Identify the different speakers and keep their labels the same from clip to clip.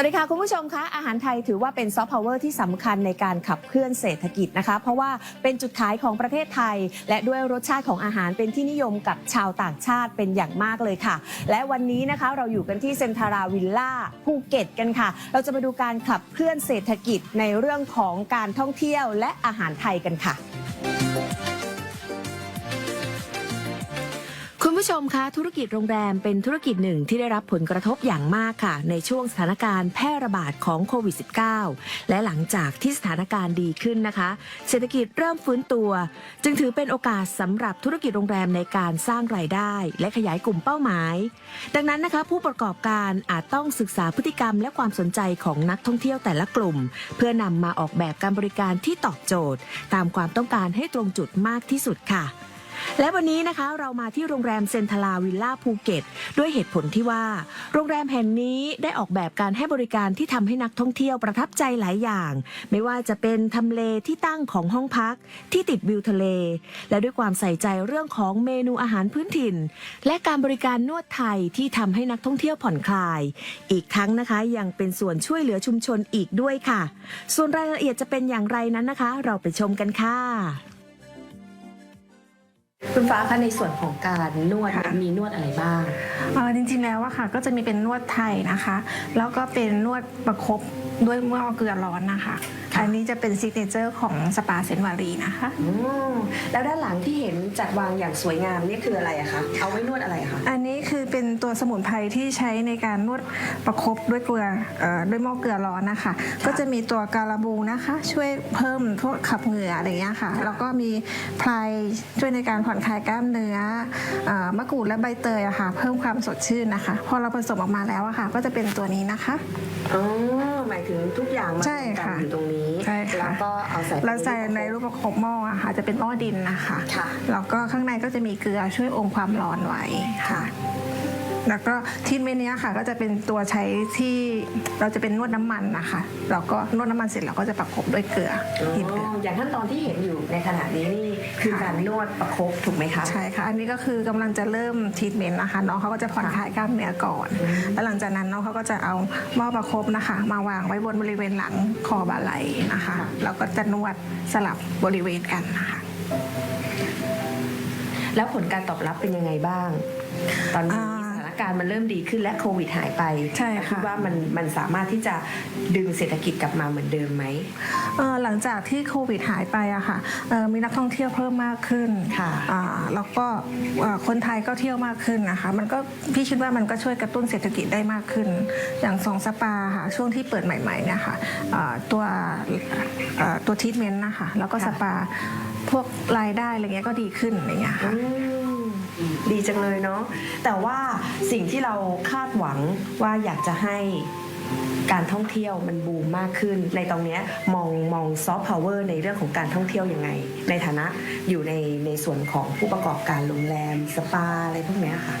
Speaker 1: วัสดีค่ะ คุณผู้ชมคะอาหารไทยถือว่าเป็นซอฟต์พาวเวอร์ที่สำคัญในการขับเคลื่อนเศรษฐกิจนะคะ เพราะว่าเป็นจุดขายของประเทศไทย และด้วยรสชาติของอาหารเป็นที่นิยมกับชาวต่างชาติเป็นอย่างมากเลยค่ะ และวันนี้นะคะเราอยู่กันที่เซนทาราวิลล่าภูเก็ตกันค่ะ เราจะมาดูการขับเคลื่อนเศรษฐกิจในเรื่องของการท่องเที่ยวและอาหารไทยกันค่ะ ผู้ชมคะธุรกิจโรงแรมเป็นธุรกิจหนึ่งที่ได้รับผลกระทบอย่างมากค่ะ ในช่วงสถานการณ์แพร่ระบาดของโควิด -19 และหลังจากที่สถานการณ์ดีขึ้นนะคะ เศรษฐกิจเริ่มฟื้นตัว จึงถือเป็นโอกาสสำหรับธุรกิจโรงแรมในการสร้างรายได้ และขยายกลุ่มเป้าหมาย ดังนั้นนะคะ ผู้ประกอบการอาจต้องศึกษาพฤติกรรม และความสนใจของนักท่องเที่ยวแต่ละกลุ่ม เพื่อนำมาออกแบบการบริการที่ตอบโจทย์ ตามความต้องการให้ตรงจุดมากที่สุดค่ะ และวันนี้นะคะเรามาที่โรงแรมเซนทาราวิลล่าภูเก็ต ด้วยเหตุผลที่ว่า โรงแรมแห่งนี้ได้ออกแบบการให้บริการที่ทำให้นักท่องเที่ยวประทับใจหลายอย่าง ไม่ว่าจะเป็นทำเลที่ตั้งของห้องพักที่ติดวิวทะเล และด้วยความใส่ใจเรื่องของเมนูอาหารพื้นถิ่น และการบริการนวดไทยที่ทำให้นักท่องเที่ยวผ่อนคลาย อีกทั้งนะคะยังเป็นส่วนช่วยเหลือชุมชนอีกด้วยค่ะ ส่วนรายละเอียดจะเป็นอย่างไรนั้นนะคะ เราไปชมกันค่ะ คุณฟ้าคะในส่วนของการนวด
Speaker 2: ค่ะ
Speaker 1: มีนวดอะไรบ้าง
Speaker 2: เอ่อจริงๆแล้วอะค่ะก็จะมีเป็นนวดไทยนะคะ แล้วก็เป็นนวดประคบด้วยหม้อเกลือร้อนนะคะ
Speaker 1: ค่ะ
Speaker 2: อันนี้จะเป็นซิกเนเจอร์ของสปาเซนวารีนะคะ
Speaker 1: อืมแล้วด้านหลังที่เห็นจัดวางอย่างสวยงามนี่คืออะไรอะคะ เอาไว้นวดอะไรอะคะ
Speaker 2: อันนี้คือเป็น ตัวสมุนไพรที่ใช้ในการนวดประคบด้วยเกลือเอ่อด้วยหม้อเกลือร้อนนะคะ ก็จะมีตัวการาบูนะคะ ช่วยเพิ่มพวกขับเหงื่ออะไรอย่างเงี้ยค่ะ แล้วก็มีไพรช่วยในการผ่อนคลายกล้ามเนื้อเอ่อมะกรูดและใบเตยอะค่ะ เพิ่มความสดชื่นนะคะ พอเราผสมออกมาแล้วอะค่ะ ก็จะเป็นตัวนี้นะคะ
Speaker 1: อ๋อหมายถึงทุกอย่างมา
Speaker 2: ใช่
Speaker 1: รวมกัน
Speaker 2: ค่ะ
Speaker 1: อยู่ตรงนี้
Speaker 2: ใช่ค่ะ
Speaker 1: แล้วก็เอาใส่
Speaker 2: เราใส่ในรูปประคบหม้ออะค่ะจะเป็นหม้อดินนะคะ
Speaker 1: ค่ะ
Speaker 2: แล้วก็ข้างในก็จะมีเกลือช่วยอมความร้อนไว้ค่ะ แล้วก็ทีเมนต์เนี้ยค่ะ ก็จะเป็นตัวใช้ที่เราจะเป็นนวดน้ำมันนะคะแล้วก็นวดน้ำมันเสร็จเราก็จะประคบด้วยเกลือ
Speaker 1: อ๋อ
Speaker 2: ทีเกลือ
Speaker 1: อย่างขั้นตอนที่เห็นอยู่ในขณะนี้นี่คือ
Speaker 2: ค่ะ
Speaker 1: การนวดประคบถูกไหมคะ
Speaker 2: ใช่ค่ะอันนี้ก็คือกำลังจะเริ่มทีเมนต์นะคะน้องเขาก็จะผ่อนคลายกล้ามเนื้อก่อน แล้วหลังจากนั้นน้องเขาก็จะเอาหม้อประคบนะคะ มาวางไว้บนบริเวณหลังคอบ่าไหล่นะคะแล้วก็จะนวดสลับบริเวณกันนะคะ
Speaker 1: แล้วผลการตอบรับเป็นยังไงบ้าง ตอนนี้
Speaker 2: อ่า
Speaker 1: สถาน การณ์มันเริ่มดีขึ้นและโควิดหายไป
Speaker 2: ใช่ค่ะ
Speaker 1: คิดว่ามันมันสามารถที่จะดึงเศรษฐกิจกลับมาเหมือนเดิมไหม
Speaker 2: เอ่อหลังจากที่โควิดหายไปอะค่ะเอ่อมีนักท่องเที่ยวเพิ่มมากขึ้น
Speaker 1: ค่ะ
Speaker 2: อ่าแล้วก็เอ่อคนไทยก็เที่ยวมากขึ้นนะคะ มันก็พี่คิดว่ามันก็ช่วยกระตุ้นเศรษฐกิจได้มากขึ้น อย่างสองสปาค่ะช่วงที่เปิดใหม่ๆเนี่ยค่ะอ่าตัวเอ่อตัวทีทเมนต์นะคะแล้วก็
Speaker 1: ค่ะ
Speaker 2: สปาพวกรายได้อะไรเงี้ยก็ดีขึ้นอะไรเงี้ยค่ะ
Speaker 1: อืม ดีจังเลยเนาะแต่ว่าสิ่งที่เราคาดหวังว่าอยากจะให้การท่องเที่ยวมันบูมมากขึ้น ในตรงเนี้ยมองมองซอฟต์พาวเวอร์ในเรื่องของการท่องเที่ยวยังไง ในฐานะอยู่ในในส่วนของผู้ประกอบการโรงแรมสปาอะไรพวกเนี้ยค่ะ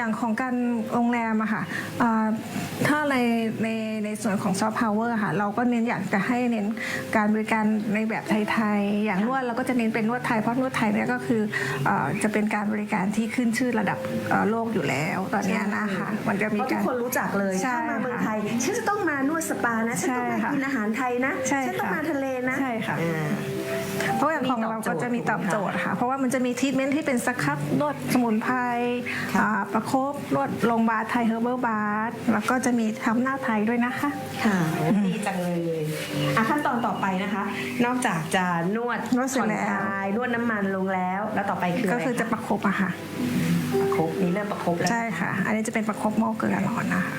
Speaker 2: อ่ออย่างของการโรงแรมอะค่ะเอ่อถ้าในในในส่วนของซอฟต์พาวเวอร์ค่ะเราก็เน้นอยากจะให้เน้นการบริการในแบบไทยๆ อย่างนวดเราก็จะเน้นเป็นนวดไทยเพราะนวดไทยเนี่ยก็คือเอ่อจะเป็นการบริการที่ขึ้นชื่อระดับเอ่อโลกอยู่แล้วตอนเนี้ยนะคะมันจะ
Speaker 1: เพ
Speaker 2: มี
Speaker 1: ราะทุ
Speaker 2: กากร
Speaker 1: คนรู้จักเลย
Speaker 2: ใช่
Speaker 1: ถ้ามาเมืองไทยฉันจะต้องมานวดสปานะฉันต้องมา
Speaker 2: ใช่ค่ะ
Speaker 1: กินอาหารไทยนะ
Speaker 2: ใช่
Speaker 1: ฉันต้อง
Speaker 2: ค่ะ
Speaker 1: มาทะเลนะ
Speaker 2: ใช่ค่ะ
Speaker 1: อ่า
Speaker 2: เพราะอย่างของเราก็จะมีตอบโจทย์ค่ะ เพราะว่ามันจะมีทรีทเมนต์ที่เป็นสครับนวดสมุนไพร
Speaker 1: ค่ะ
Speaker 2: อ่าประคบนวดลงบาร์ไทยเฮอร์เบิลบาร์แล้วก็จะมีทำหน้าไทยด้วยนะคะ
Speaker 1: ค่ะดีจังเลยอะขั้นตอนต่อไปนะคะ นอกจากจะนวด
Speaker 2: นวดเสร็จแล้ว
Speaker 1: ผ่อนคลายนวดน้ำมันลงแล้ว แล้วต่อไปคือ
Speaker 2: ก็
Speaker 1: อะไร
Speaker 2: คือจะ
Speaker 1: คะ
Speaker 2: ประคบอะค่ะ
Speaker 1: ประคบนี่เริ่มประคบแล้ว
Speaker 2: ใช่ค่ะ อันนี้จะเป็นประคบหม้อเกลือร้อนนะคะ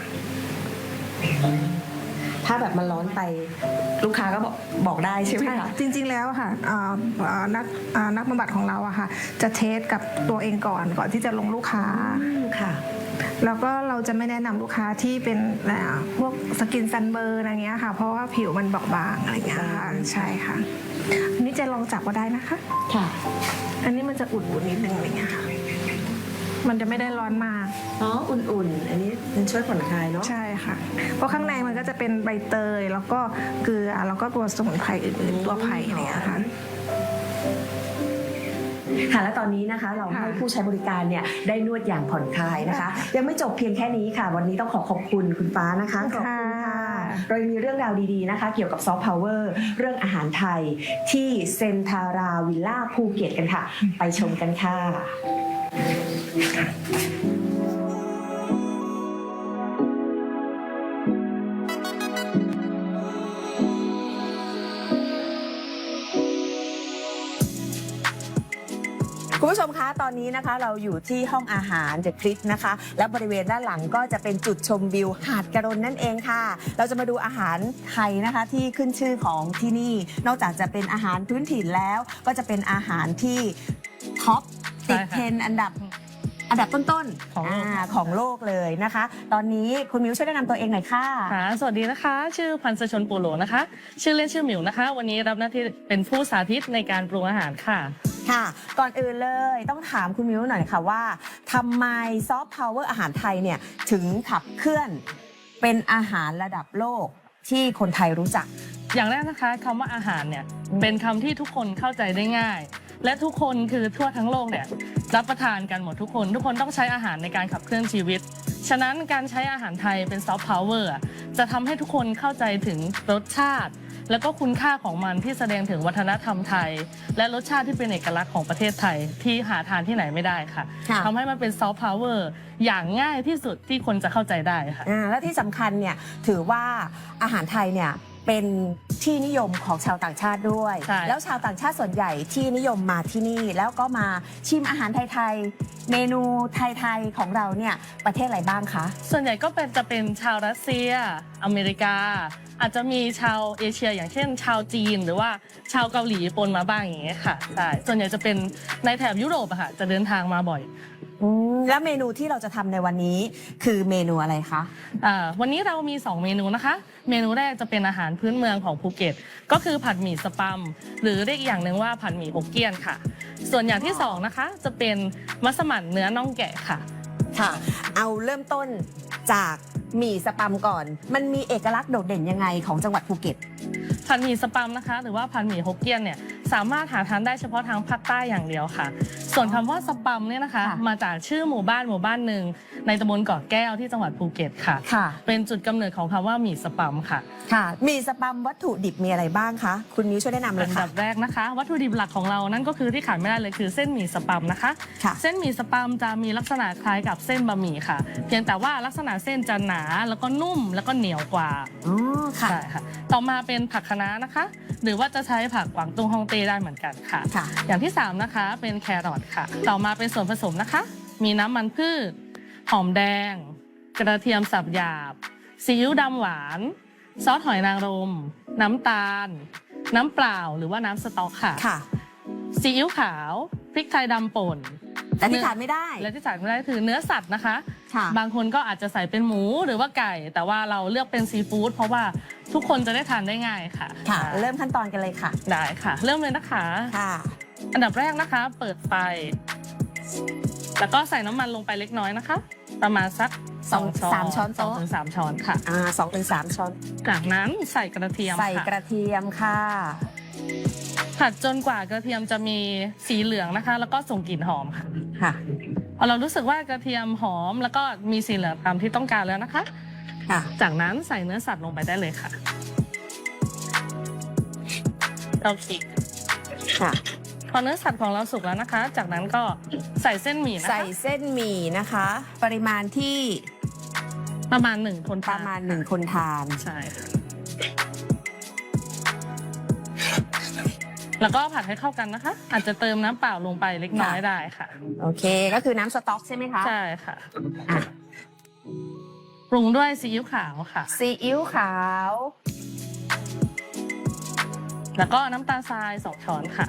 Speaker 1: ถ้าแบบมันร้อนไปลูกค้าก็บอกบอกได้ใช่ไหมคะ
Speaker 2: จริงๆแล้วอะค่ะอ่าอ่านักอ่านักบำบัดของเราอะค่ะ จะเทสกับตัวเองก่อนก่อนที่จะลงลูกค้า
Speaker 1: อืมค่ะ
Speaker 2: แล้วก็เราจะไม่แนะนำลูกค้าที่เป็นอ่าพวกสกินซันเบอร์อะไรเงี้ยค่ะ เพราะว่าผิวมันบอบบางอะไรเงี้ยค่ะใช่ค่ะ อันนี้จะลองจับก็ได้นะคะ
Speaker 1: ค่ะ
Speaker 2: อันนี้มันจะอุ่นๆนิดนึงอะไรเงี้ยค่ะ มันจะไม่ได้ร้อนมาก
Speaker 1: อ๋ออุ่นๆ อันนี้มันช่วยผ่อนคลายเนาะ
Speaker 2: ใช่ค่ะ เพราะข้างในมันก็จะเป็นใบเตย แล้วก็เกลือ แล้วก็ตัวสมุนไพรอื่นๆ ตัวไผ่อะไรเงี้ยค่ะ
Speaker 1: อค่ะและตอนนี้นะคะ เรา
Speaker 2: ค่ะ
Speaker 1: ให้ผู้ใช้บริการเนี่ยได้นวดอย่างผ่อนคลายนะคะ ยังไม่จบเพียงแค่นี้ค่ะ วันนี้ต้องขอขอบคุณคุณฟ้านะคะขอบคุณค่ะ เรายังมีเรื่องราวดีๆนะคะ เกี่ยวกับซอฟต์พาวเวอร์เรื่องอาหารไทยที่เซนทาราวิลล่าภูเก็ตกันค่ะ ไปชมกันค่ะ คุณผู้ชมคะตอนนี้นะคะเราอยู่ที่ห้องอาหารเดอะคริสนะคะ และบริเวณด้านหลังก็จะเป็นจุดชมวิวหาดกระรนนั่นเองค่ะ เราจะมาดูอาหารไทยนะคะที่ขึ้นชื่อของที่นี่ นอกจากจะเป็นอาหารพื้นถิ่นแล้ว ก็จะเป็นอาหารที่ท็อป ติด
Speaker 3: ใช่ค่ะ
Speaker 1: เทรนด์อันดับอันดับต้นๆ
Speaker 3: ของโลกา
Speaker 1: ของโลกเลยนะคะ ตอนนี้คุณมิวช่วยแนะนำตัวเองหน่อยค่ะ
Speaker 3: ค่ะสวัสดีนะคะ ชื่อพันศชนปูโหลนะคะ ชื่อเล่นชื่อหมิวนะคะ วันนี้รับหน้าที่เป็นผู้สาธิตในการปรุงอาหารค่ะ
Speaker 1: ค่ะ ก่อนอื่นเลยต้องถามคุณมิวหน่อยค่ะว่าทำไมซอฟต์พาวเวอร์อาหารไทยเนี่ยถึงขับเคลื่อนเป็นอาหารระดับโลกที่คนไทยรู้จัก
Speaker 3: อย่างแรกนะคะคำว่าอาหารเนี่ย
Speaker 1: อืม
Speaker 3: เป็นคำที่ทุกคนเข้าใจได้ง่าย และทุกคนคือทั่วทั้งโลกเนี่ยรับประทานกันหมดทุกคน ทุกคนต้องใช้อาหารในการขับเคลื่อนชีวิต ฉะนั้นการใช้อาหารไทยเป็นซอฟต์พาวเวอร์จะทำให้ทุกคนเข้าใจถึงรสชาติ แล้วก็คุณค่าของมันที่แสดงถึงวัฒนธรรมไทย และรสชาติที่เป็นเอกลักษณ์ของประเทศไทยที่หาทานที่ไหนไม่ได้ค่ะ
Speaker 1: ค่ะ
Speaker 3: ทำให้มันเป็นซอฟต์พาวเวอร์อย่างง่ายที่สุดที่คนจะเข้าใจได้ค่ะ
Speaker 1: อ่าและที่สำคัญเนี่ยถือว่าอาหารไทยเนี่ย เป็นที่นิยมของชาวต่างชาติด้วย
Speaker 3: ใช่
Speaker 1: แล้วชาวต่างชาติส่วนใหญ่ที่นิยมมาที่นี่ แล้วก็มาชิมอาหารไทยๆ เมนูไทยๆ ของเราเนี่ยประเทศอะไรบ้างคะ
Speaker 3: ส่วนใหญ่ก็เป็นจะเป็นชาวรัสเซีย อเมริกา อาจจะมีชาวเอเชีย อย่างเช่น ชาวจีนหรือว่าชาวเกาหลีปนมาบ้างอย่างเงี้ยค่ะใช่ส่วนใหญ่จะเป็นในแถบยุโรปอะค่ะจะเดินทางมาบ่อย
Speaker 1: อืมแล้วเมนูที่เราจะทำในวันนี้คือเมนูอะไรคะ
Speaker 3: อ่าวันนี้เรามี 2 เมนูนะคะ เมนูแรกจะเป็นอาหารพื้นเมืองของภูเก็ต ก็คือผัดหมี่สปัมหรือเรียกอีกอย่างหนึ่งว่าผัดหมี่ฮกเกี้ยนค่ะ ส่วนอย่างที่สองนะคะ จะเป็นมัสมั่นเนื้อน่องแกะค่ะ
Speaker 1: ค่ะ เอาเริ่มต้นจาก หมี่สปัมก่อน มันมีเอกลักษณ์โดดเด่นยังไงของจังหวัดภูเก็ต
Speaker 3: ผัดหมี่สปัมนะคะ หรือว่าผัดหมี่ฮกเกี้ยนเนี่ยสามารถหาทานได้เฉพาะทางภาคใต้อย่างเดียวค่ะ ส่วนคำว่าสปัมเนี่ยนะคะ
Speaker 1: ค่ะ
Speaker 3: มาจากชื่อหมู่บ้านหมู่บ้านหนึ่งในตำบลเกาะแก้วที่จังหวัดภูเก็ตค่ะ
Speaker 1: ค่ะ
Speaker 3: เป็นจุดกำเนิดของคำว่าหมี่สปัมค่ะ
Speaker 1: ค่ะหมี่สปัมวัตถุดิบมีอะไรบ้างคะคุณมิวช่วยแนะนำเล
Speaker 3: อั
Speaker 1: ย
Speaker 3: น
Speaker 1: ค่ะ
Speaker 3: ดับแรกนะคะ วัตถุดิบหลักของเรานั่นก็คือที่ขาดไม่ได้เลยคือเส้นหมี่สปัมนะคะ
Speaker 1: ค่ะ
Speaker 3: เส้นหมี่สปัมจะมีลักษณะคล้ายกับเส้นบะหมี่ค่ะ เพียงแต่ว่าลักษณะเส้นจะหนาแล้วก็นุ่มแล้วก็เหนียวกว่า
Speaker 1: อ๋อค่ะ
Speaker 3: ใช่ค่ะ ต่อมาเป็นผักคะน้านะคะ หรือว่าจะใช้ผักกวางตุ้งฮ่องเต้ได้เหมือนกันค่ะ
Speaker 1: ค่ะ
Speaker 3: อย่างที่ 3 นะคะ เป็นแครอทค่ะ ต่อมาเป็นส่วนผสมนะคะ มีน้ำมันพืช หอมแดง กระเทียมสับหยาบ ซีอิ๊วดำหวาน ซอสหอยนางรม น้ำตาล น้ำเปล่าหรือว่าน้ำสต๊อกค่ะ
Speaker 1: ค่ะ
Speaker 3: ซีอิ๊วขาว พริกไทยดำป่น
Speaker 1: แต่ที่ขาดไม่ได้
Speaker 3: และที่ขาดไม่ได้คือเนื้อสัตว์นะคะ
Speaker 1: ค่ะ
Speaker 3: บางคนก็อาจจะใส่เป็นหมูหรือว่าไก่ แต่ว่าเราเลือกเป็นซีฟู้ดเพราะว่าทุกคนจะได้ทานได้ง่ายค่ะ
Speaker 1: ค่ะ
Speaker 3: อ่า
Speaker 1: เริ่มขั้นตอนกันเลยค่ะ
Speaker 3: ได้ค่ะ เริ่มเลยนะคะ
Speaker 1: ค่ะ
Speaker 3: อันดับแรกนะคะ เปิดไฟ แล้วก็ใส่น้ำมันลงไปเล็กน้อยนะคะ ประมาณสักสองช้อน
Speaker 1: สามช้อน
Speaker 3: สอง
Speaker 1: โต๊ะ
Speaker 3: ถึงสามช้อนค่ะ
Speaker 1: อ่าสองถึงสามช้อน
Speaker 3: จากนั้นใส่กระเทียม
Speaker 1: ใส่
Speaker 3: ค่ะ
Speaker 1: กระเทียมค่ะ
Speaker 3: ผัดจนกว่ากระเทียมจะมีสีเหลืองนะคะ แล้วก็ส่งกลิ่นหอมค่ะ
Speaker 1: ค่ะ
Speaker 3: พอเรารู้สึกว่ากระเทียมหอม แล้วก็มีสีเหลืองตามที่ต้องการแล้วนะคะ
Speaker 1: ค่ะ
Speaker 3: จากนั้นใส่เนื้อสัตว์ลงไปได้เลยค่ะโอเค
Speaker 1: ค่ะ
Speaker 3: พอเนื้อสัตว์ของเราสุกแล้วนะคะ จากนั้นก็ใส่เส้นหมี่นะคะ
Speaker 1: ใส่เส้นหมี่นะคะ ปริมาณที่
Speaker 3: ประมาณหนึ่งคน
Speaker 1: ป
Speaker 3: ทน
Speaker 1: ระมาณหนึ่งคนทาน
Speaker 3: ใช่ค่ะ แล้วก็ผัดให้เข้ากันนะคะ อาจจะเติมน้ำเปล่าลงไปเล็กน้อย
Speaker 1: ค่ะ
Speaker 3: ได้ค่ะ
Speaker 1: โอเค ก็คือน้ำสต๊อกใช่ไหมคะ
Speaker 3: ใช่ค่ะ
Speaker 1: อะ
Speaker 3: ปรุงด้วยซีอิ๊วขาวค่ะ
Speaker 1: ซีอิ๊วขาว
Speaker 3: แล้วก็น้ำตาลทรายสองช้อนค่ะ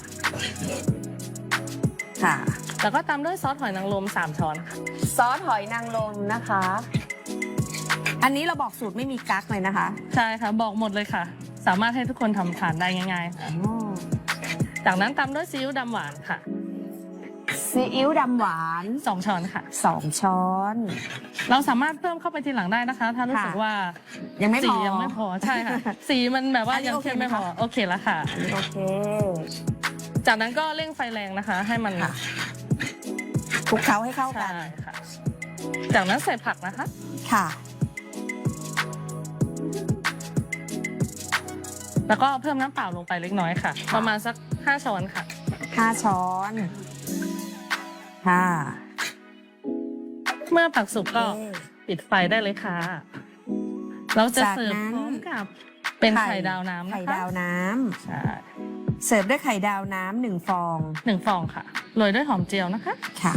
Speaker 1: ค่ะ
Speaker 3: แล้วก็ตามด้วยซอสหอยนางรมสามช้อนค่ะ
Speaker 1: ซอสหอยนางรมนะคะ อันนี้เราบอกสูตรไม่มีกั๊กเลยนะคะ
Speaker 3: ใช่ค่ะ บอกหมดเลยค่ะ สามารถให้ทุกคนทำทานได้ง่ายๆค่ะ จากนั้นตามด้วยซีอิ๊วดำหวานค่ะ
Speaker 1: ซีอิ๊วดำหวาน
Speaker 3: สองช้อนค่ะ
Speaker 1: สองช้อน
Speaker 3: เราสามารถเพิ่มเข้าไปทีหลังได้นะคะ ถ้ารู้สึก
Speaker 1: ค่ะ
Speaker 3: ว่า
Speaker 1: ยังไม่พ
Speaker 3: สี
Speaker 1: อ
Speaker 3: ยังไม่พอใช่ค่ะ สีมันแบบว่า
Speaker 1: อันนี้
Speaker 3: ยัง
Speaker 1: โอเค
Speaker 3: เข้มไม่
Speaker 1: ไหม
Speaker 3: พ
Speaker 1: คะ
Speaker 3: อโอเคแล้วค่ะ
Speaker 1: โอเค
Speaker 3: จากนั้นก็เร่งไฟแรงนะคะ ให้มัน
Speaker 1: ค่ะคลุกเคล้าให้เข้ากั
Speaker 3: ใช่
Speaker 1: น
Speaker 3: ค่ะจากนั้นใส่ผักนะคะ
Speaker 1: ค่ะ
Speaker 3: แล้วก็เพิ่มน้ำเปล่าลงไปเล็กน้อยค่ะ ประมาณสัก 5 ช้อนค่ะ
Speaker 1: ห้าช้อนค่ะ
Speaker 3: เมื่อผักสุกก็
Speaker 1: เอ๊ะ
Speaker 3: ปิดไฟได้เลยค่ะ เราจะ
Speaker 1: จาก
Speaker 3: เสิร์ฟ
Speaker 1: นั้น
Speaker 3: พร้อมกับเป็นไข่ดาวน้ำ
Speaker 1: ไข่
Speaker 3: นะคะ
Speaker 1: ดาวน้
Speaker 3: ใช่ำ
Speaker 1: เสิร์ฟด้วยไข่ดาวน้ำหนึ่งฟอง
Speaker 3: หนึ่งฟองค่ะโรยด้วยหอมเจียวนะคะ
Speaker 1: ค่ะ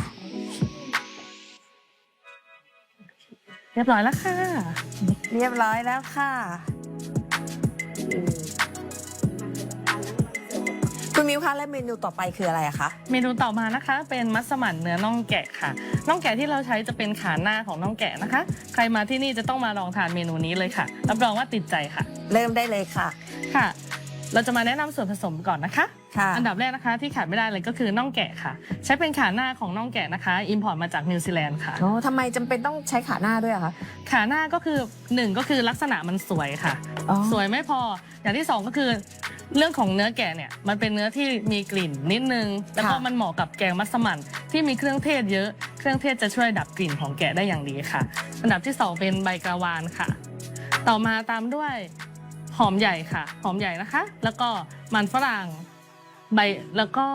Speaker 3: เรียบร้อยแล้วค่ะ
Speaker 1: เรียบร้อยแล้วค่ะ คุณมิวคะและเมนูต่อไปคืออะไรอะคะ
Speaker 3: เมนูต่อมานะคะเป็นมัสมั่นเนื้อน่องแกะค่ะน่องแกะที่เราใช้จะเป็นขาหน้าของน่องแกะนะคะ ใครมาที่นี่จะต้องมาลองทานเมนูนี้เลยค่ะรับรองว่าติดใจค่ะ
Speaker 1: เริ่มได้เลยค่ะ
Speaker 3: ค่ะ เราจะมาแนะนำส่วนผสมก่อนนะคะ
Speaker 1: ค่ะ
Speaker 3: อันดับแรกนะคะที่ขาดไม่ได้เลยก็คือน่องแกะค่ะ ใช้เป็นขาหน้าของน่องแกะนะคะอิมพอร์ตมาจากนิวซีแลนด์ค่ะ
Speaker 1: โอ้ทำไมจำเป็นต้องใช้ขาหน้าด้วยอะคะ
Speaker 3: ขาหน้าก็คือหนึ่งก็คือลักษณะมันสวยค่ะ
Speaker 1: อ๋อ
Speaker 3: สวยไม่พออย่างที่สองก็คือ เรื่องของเนื้อแกะเนี่ยมันเป็นเนื้อที่มีกลิ่นนิดนึง แล้วก็มันเหมาะกับแกงมัสมั่นที่มีเครื่องเทศเยอะ เครื่องเทศจะช่วยดับกลิ่นของแกะได้อย่างดีค่ะ อันดับที่สองเป็นใบกระวานค่ะ ต่อมาตามด้วยหอมใหญ่ค่ะ หอมใหญ่นะคะ แล้วก็มันฝรั่งใบแล้วก็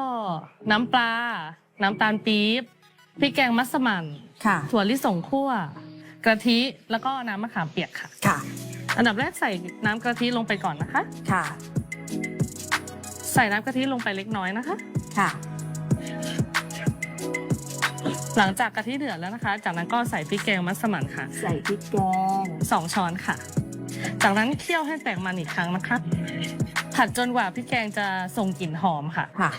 Speaker 3: น้ำปลา น้ำตาลปี๊บพริกแกงมัสมั่น
Speaker 1: ค่ะ
Speaker 3: ถั่วลิสงคั่ว กะทิแล้วก็น้ำมะขามเปียกค่ะ
Speaker 1: ค่ะ
Speaker 3: อันดับแรกใส่น้ำกะทิลงไปก่อนนะคะ
Speaker 1: ค่ะ
Speaker 3: ใส่น้ำกะทิลงไปเล็กน้อยนะคะ
Speaker 1: ค่ะ
Speaker 3: หลังจากกะทิเดือดแล้วนะคะ จากนั้นก็ใส่พริกแกงมัสมั่นค่ะ
Speaker 1: ใส่พริกแกง
Speaker 3: สองช้อนค่ะ จากนั้นเคี่ยวให้แตกมันอีกครั้งนะคะผัดจนกว่าพริกแกงจะส่งกลิ่นหอมค่ะ
Speaker 1: ค่ะ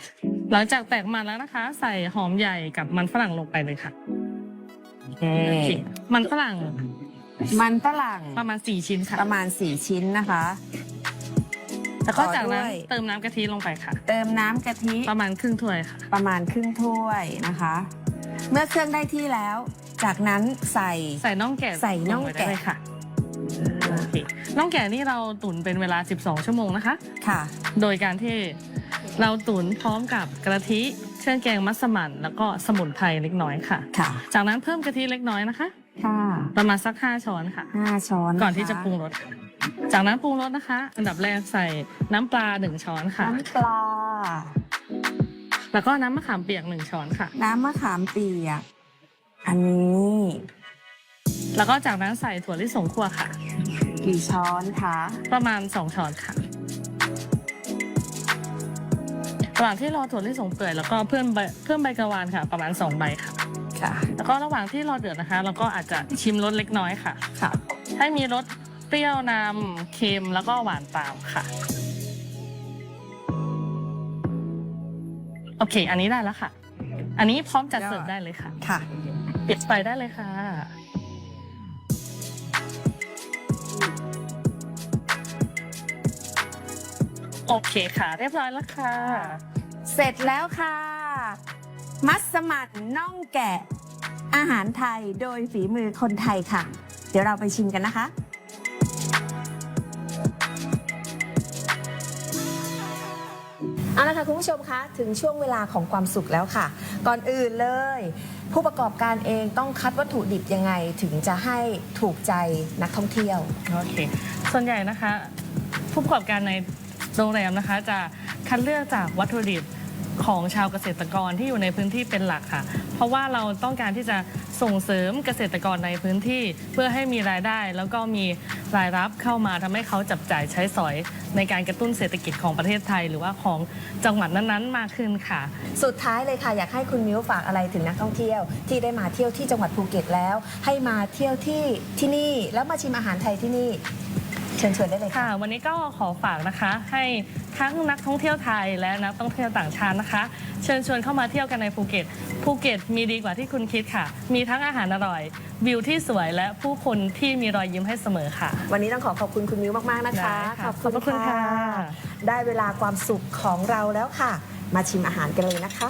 Speaker 3: หลังจากแตกมันแล้วนะคะ ใส่หอมใหญ่กับมันฝรั่งลงไปเลยค่ะ
Speaker 1: โอเค
Speaker 3: มันฝรั่ง
Speaker 1: มันฝรั่ง
Speaker 3: ประมาณ4ชิ้นค่ะ
Speaker 1: ประมาณ4ชิ้นนะคะ
Speaker 3: แล้วก็จากนั้น
Speaker 1: ต่อด้วย
Speaker 3: เติมน้ำกะทิลงไปค่ะ
Speaker 1: เติมน้ำกะทิ
Speaker 3: ประมาณครึ่งถ้วยค่ะ
Speaker 1: ประมาณครึ่งถ้วยนะคะ เมื่อเครื่องได้ที่แล้ว จากนั้นใส่
Speaker 3: ใส่น่องแกะ
Speaker 1: ใส่น่องแกะ
Speaker 3: ลไปได้เลยค่ะโอเคน่องแกะนี่เราตุ๋นเป็นเวลา 12 ชั่วโมงนะคะ
Speaker 1: ค่ะ
Speaker 3: โดยการที่เราตุ๋นพร้อมกับกะทิเครื่องแกงมัสมั่นแล้วก็สมุนไพรเล็กน้อยค่ะ
Speaker 1: ค่ะ
Speaker 3: จากนั้นเพิ่มกะทิเล็กน้อยนะคะ
Speaker 1: ค่ะ
Speaker 3: ประมาณสัก 5 ช้อนค่ะ
Speaker 1: ห้าช้อน
Speaker 3: ก่อนที่จะปรุงรสค่ะ จากนั้นปรุงรสนะคะ อันดับแรกใส่น้ำปลาหนึ่งช้อนค่ะ
Speaker 1: น้ำปลา
Speaker 3: แล้วก็น้ำมะขามเปียกหนึ่งช้อนค่ะ
Speaker 1: น้ำมะขามเปียก อันนี้
Speaker 3: แล้วก็จากนั้นใส่ถั่วลิสงคั่วค่ะ
Speaker 1: กี่ช้อนคะ
Speaker 3: ประมาณ2ช้อนค่ะระหว่างที่รอถั่วลิสงเปื่อยแล้วก็เพิ่มใบเพิ่มใบกระวานค่ะ ประมาณ2ใบค่ะ
Speaker 1: ค่ะ
Speaker 3: แล้วก็ระหว่างที่รอเดือดนะคะ เราก็อาจจะชิมรสเล็กน้อยค่ะ
Speaker 1: ค่ะ
Speaker 3: ให้มีรส เปรี้ยวนำเค็มแล้วก็หวานตามค่ะ โอเค อันนี้ได้แล้วค่ะ อันนี้พร้อมจัดเสิร์ฟได้เลยค่ะ
Speaker 1: ค่ะ
Speaker 3: ปิดไฟได้เลยค่ะ โอเคค่ะ เรียบร้อยแล้วค่ะ
Speaker 1: เสร็จแล้วค่ะ มัสมั่นน่องแกะ อาหารไทยโดยฝีมือคนไทยค่ะ เดี๋ยวเราไปชิมกันนะคะ เอาละค่ะคุณผู้ชมคะถึงช่วงเวลาของความสุขแล้วค่ะ ก่อนอื่นเลย ผู้ประกอบการเองต้องคัดวัตถุดิบยังไงถึงจะให้ถูกใจนักท่องเที่ยว
Speaker 3: โอเค ส่วนใหญ่นะคะ ผู้ประกอบการในโรงแรมนะคะ จะคัดเลือกจากวัตถุดิบ ของชาวเกษตรกรที่อยู่ในพื้นที่เป็นหลักค่ะ เพราะว่าเราต้องการที่จะส่งเสริมเกษตรกรในพื้นที่เพื่อให้มีรายได้ แล้วก็มีรายรับเข้ามาทำให้เขาจับจ่ายใช้สอย ในการกระตุ้นเศรษฐกิจของประเทศไทย หรือว่าของจังหวัดนั้นๆ มากขึ้นค่ะ
Speaker 1: สุดท้ายเลยค่ะอยากให้คุณมิ้วฝากอะไรถึงนักท่องเที่ยว ที่ได้มาเที่ยวที่จังหวัดภูเก็ตแล้ว ให้มาเที่ยวที่ที่นี่แล้วมาชิมอาหารไทยที่นี่ เชิญชวนได้เลยค่ะ
Speaker 3: ค่ะ วันนี้ก็ขอฝากนะคะ ให้ทั้งนักท่องเที่ยวไทยและนักท่องเที่ยวต่างชาตินะคะ เชิญชวนเข้ามาเที่ยวกันในภูเก็ต ภูเก็ตมีดีกว่าที่คุณคิดค่ะ มีทั้งอาหารอร่อย วิวที่สวยและผู้คนที่มีรอยยิ้มให้เสมอค่ะ
Speaker 1: วันนี้ต้องขอขอบคุณคุณมิ้วมาก ๆ นะคะ
Speaker 3: ได้ค่ะขอบพระคุณค่ะ
Speaker 1: ได้เวลาความสุขของเราแล้วค่ะ มาชิมอาหารกันเลยนะคะ